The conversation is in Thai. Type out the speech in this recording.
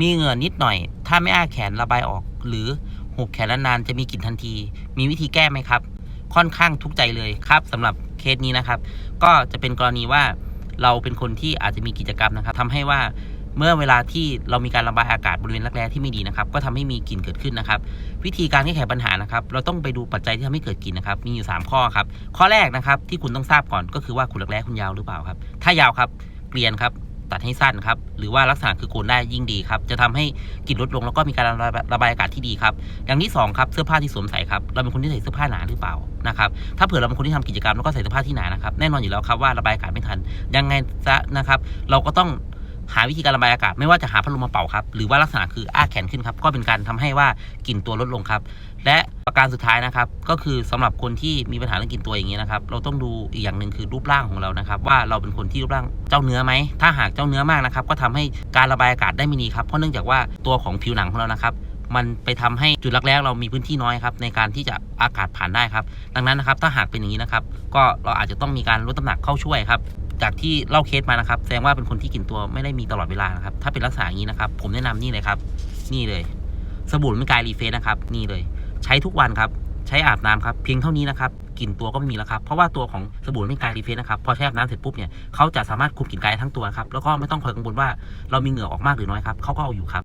มีเหงื่อนิดหน่อย ถ้าไม่อ้าแขนระบายออก หรือหุบแขนนานๆจะมีกลิ่นทันที มีวิธีแก้ไหมครับ ค่อนข้างทุกใจเลยครับสำหรับเคสนี้นะครับ ก็จะเป็นกรณีว่าเราเป็นคนที่อาจจะมีกิจกรรมนะครับทำให้ว่าเมื่อเวลาที่เรามีการระบายอากาศบริเวณรักแร้ที่ไม่ดีนะครับ ก็ทำให้มีกลิ่นเกิดขึ้นนะครับ วิธีการแก้ไขปัญหานะครับ เราต้องไปดูปัจจัยที่ทำให้เกิดกลิ่นนะครับ มีอยู่ 3 ข้อครับ ข้อแรกนะครับที่คุณต้องทราบก่อนก็คือว่าขนรักแร้คุณยาวหรือเปล่าครับ ถ้ายาวครับเปลี่ยนครับ ตัดให้สั้นครับ หรือว่าลักษณะคือโกนได้ยิ่งดีครับ จะทำให้กลิ่นลดลงแล้วก็มีการระบายระบายอากาศที่ดีครับ อย่างที่สองครับเสื้อผ้าที่สวมใส่ครับ เราเป็นคนที่ใส่เสื้อผ้าหนาหรือเปล่านะครับ ถ้าเผื่อเราเป็นคนที่ทำกิจกรรมแล้วก็ใส่เสื้อผ้าที่หนานะครับ แน่นอนอยู่แล้วครับว่าระบายอากาศไม่ทัน ยังไงซะนะครับ เราก็ต้อง หาวิธีการระบายอากาศไม่ว่าจะหาพัดลมมาเป่าครับ หรือว่าลักษณะคืออ้าแขนขึ้นครับ ก็เป็นการทำให้ว่ากลิ่นตัวลดลงครับ และประการสุดท้ายนะครับ ก็คือสำหรับคนที่มีปัญหาเรื่องกลิ่นตัวอย่างนี้นะครับ เราต้องดูอีกอย่างหนึ่งคือรูปร่างของเรานะครับ ว่าเราเป็นคนที่รูปร่างเจ้าเนื้อไหม ถ้าหากเจ้าเนื้อมากนะครับ ก็ทำให้การระบายอากาศได้ไม่ดีครับ เพราะเนื่องจากว่าตัวของผิวหนังของเรานะครับมันไปทำให้จุดรักแร้เรามีพื้นที่น้อยครับในการที่จะอากาศผ่านได้ครับ ดังนั้นนะครับถ้าหากเป็นอย่างนี้นะครับ ก็เราอาจจะต้องมีการลดน้ำหนักเข้าช่วยครับ จากที่เล่าเคสมานะครับแสดงว่าเป็นคนที่กินตัวไม่ได้มีตลอดเวลานะครับ ถ้าเป็นลักษณะอย่างนี้นะครับ ผมแนะนำนี่เลยครับ นี่เลย สบู่มันกายรีเฟสนะครับ นี่เลย ใช้ทุกวันครับใช้อาบน้ำครับเพียงเท่านี้นะครับกลิ่นตัวก็ไม่มีแล้วครับ เพราะว่าตัวของสบู่ไม่กายรีเฟสนะครับพอใช้อาบน้ำเสร็จปุ๊บเนี่ยเขาจะสามารถคุมกลิ่นกายทั้งตัวครับแล้วก็ไม่ต้องคอยกังวลว่าเรามีเหงื่อออกมากหรือน้อยครับเขาก็เอาอยู่ครับ